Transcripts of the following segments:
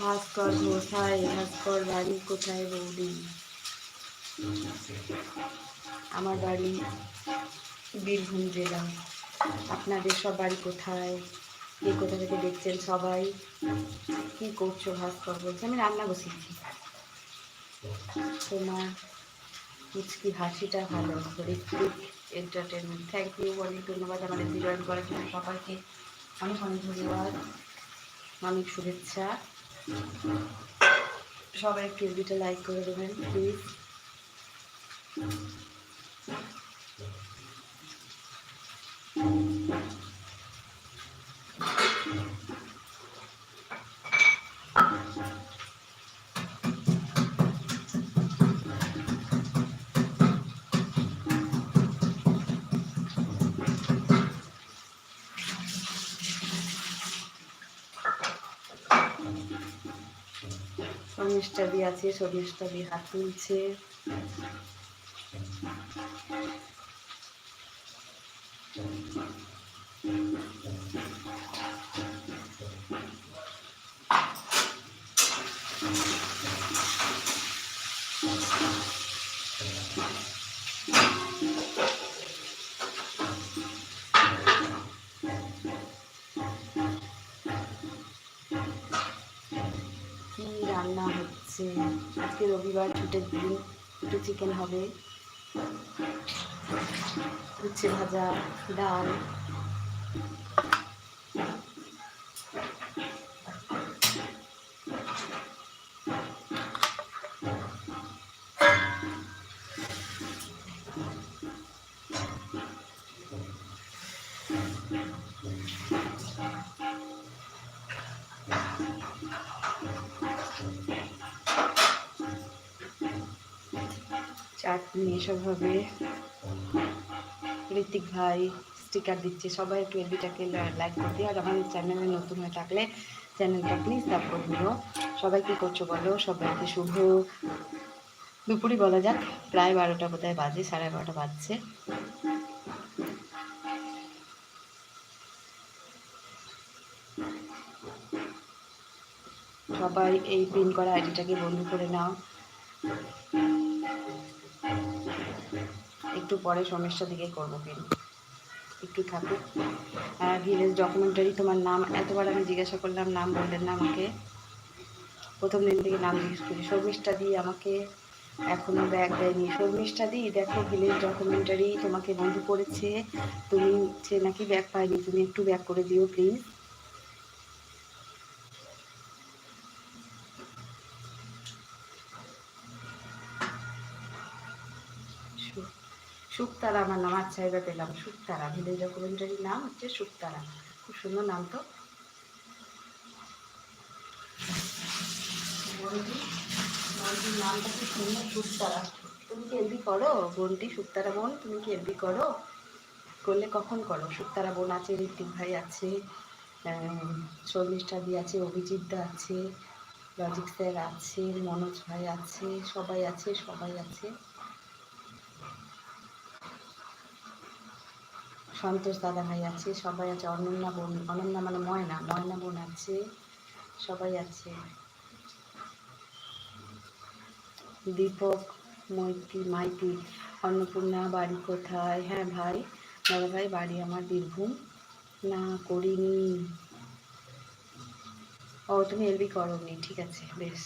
ভাস্কর কোথায় ভাস্কর বাড়ি কোথায় বৌদি? আমার বাড়ি বীরভূম জেলা। আপনাদের সব বাড়ি কোথায়? কে কোথা থেকে দেখছেন সবাই? কি করছ ভাস্কর বলছে? আমি রান্না বসিয়েছি। তোমার মুচকি হাসিটা ভালো। ঋত্বিক এন্টারটেনমেন্ট থ্যাংক ইউ অনেক ধন্যবাদ আমাদের জয়েন করার জন্য সবাইকে। অনেক অনেক ধন্যবাদ। অনেক শুভেচ্ছা। সবাই একটু ভিডিওটা লাইক করে দেবেন প্লিজ দিয়ে আছে সমিষ্টা দিয়ে হাত তুলছে। কি রান্না হচ্ছে। আজকে রবিবার ছুটের দিন একটু চিকেন হবে। উচ্ছে ভাজা ডাল। চাটনি এসব হবে ঋতিক ভাই স্টিকার দিচ্ছে। সবাই একটু এলবিটাকে লাইক করে দিও আর আমার চ্যানেলে নতুন হয়ে থাকলে চ্যানেলটা প্লিজ সাপোর্ট দিও সবাই কী করছ বলো? সবাইকে শুভ দুপুরই বলা যাক। প্রায় বারোটা বোধহয় বাজে, সাড়ে বারোটা বাজছে। সবাই এই পিন করা আইডিটাকে বন্ধ করে নাও। একটু পরে সমস্যা দিকে করব পিন একটু থাকুক। ভিলেজ ডকুমেন্টারি তোমার নাম, এতবার আমি জিজ্ঞাসা করলাম, নাম বললেন না আমাকে। প্রথম দিন থেকে নাম জিজ্ঞেস করি, শর্মিষ্ঠা দি আমাকে এখনও ব্যাগ দেয়নি। শর্মিষ্ঠা দি, দেখো ভিলেজ ডকুমেন্টারি তোমাকে বন্ধু করেছে। তুমি সে নাকি ব্যাগ পাইনি তুমি একটু ব্যাগ করে দিও প্লিজ শুকতারা আমার নাম আচ্ছা এবার পেলাম শুকতারা ভিলেজ ডকুমেন্টারির নাম হচ্ছে শুকতারা খুব সুন্দর নাম তো। নামটা খুব সুন্দর শুকতারা তুমি কি এলবি করো? বন্টি শুকতারা বোন, তুমি কি এলবি করো? করলে কখন করো? শুকতারা বোন আছে, ঋত্বিক ভাই আছে শর্মিষ্ঠা দি আছে, অভিজিৎ দা আছে লজিক স্যার আছে, মনোজ ভাই আছে, সবাই আছে সবাই আছে। সন্তোষ দাদা ভাই আছে, সবাই আছে, অনন্যা বোন, অনন্যা মানে ময়না ময়না বোন আছে, সবাই আছে। দীপক, মৈত্রী, মাইতি, অন্নপূর্ণা, বাড়ি কোথায়? হ্যাঁ ভাই, দাদা ভাই, বাড়ি আমার বীরভূম। না, করিনি। ও, তুমি এলবি করোনি, ঠিক আছে, বেশ।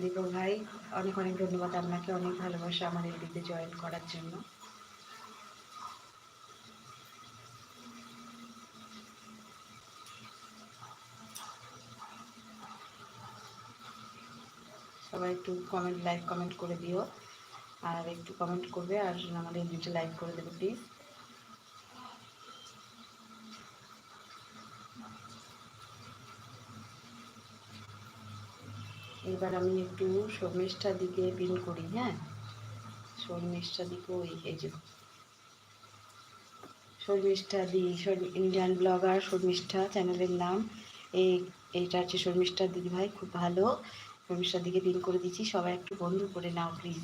দীপক ভাই, অনেক অনেক ধন্যবাদ আপনাকে, অনেক ভালোবাসা আমার এলবিতে জয়েন করার জন্য। সবাই একটু কমেন্ট লাইক কমেন্ট করে দিও। আর একটু কমেন্ট করবে আর আমাদের ভিডিও লাইক করে দেবে প্লিজ এবার আমি একটু শর্মিষ্ঠা দিকে পিন করি হ্যাঁ? শর্মিষ্ঠা দিকে ওই এই যে। Sharmistha the Indian blogger Sharmistha চ্যানেলের নাম। এই, এইটা হচ্ছে শর্মিষ্ঠা দিদিভাই, খুব ভালো। শর্মিষ্ঠার দিকে পিন করে দিচ্ছি। সবাই একটু বন্ধু করে নাও প্লিজ